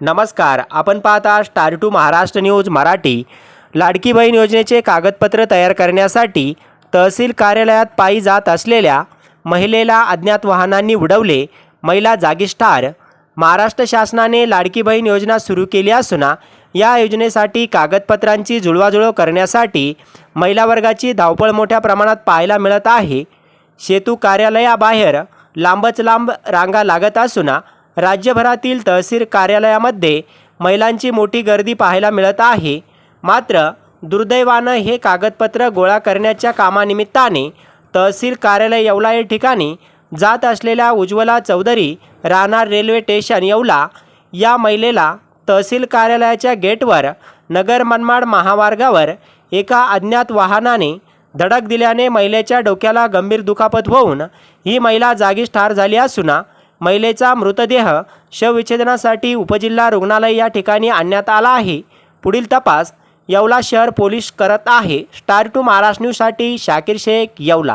नमस्कार आपण पाहता star two Maharashtra news Marathi. Ladki Bahin योजनेचे कागदपत्र तयार करण्यासाठी तहसील कार्यालयात पायी जात असलेल्या महिलेला अज्ञात वाहनांनी उडवले महिला जागीच ठार महाराष्ट्र शासनाने लाडकी बहीण योजना सुरू केली असून या योजनेसाठी कागदपत्रांची जुळवाजुळव करण्यासाठी महिला वर्गाची धावपळ मोठ्या प्रमाणात पाहायला मिळत आहे. सेतू कार्यालयाबाहेर लांबच लांब रांगा लागत असून राज्यभरातील तहसील कार्यालयामध्ये महिलांची मोठी गर्दी पाहायला मिळत आहे. मात्र दुर्दैवानं हे कागदपत्र गोळा करण्याच्या कामानिमित्ताने तहसील कार्यालय येवला या ठिकाणी जात असलेल्या उज्ज्वला चौधरी राहणार रेल्वे स्टेशन येवला. या महिलेला तहसील कार्यालयाच्या गेटवर नगर मनमाड महामार्गावर एका अज्ञात वाहनाने धडक दिल्याने महिलेच्या डोक्याला गंभीर दुखापत होऊन ही महिला जागीच ठार झाली असून महिलेचा मृतदेह शवविच्छेदनासाठी उपजिल्हा रुग्णालय या ठिकाणी आणण्यात आला आहे. पुढील तपास येवला शहर पोलीस करत आहे. स्टार टू महाराष्ट्र न्यूजसाठी शाकीर शेख येवला.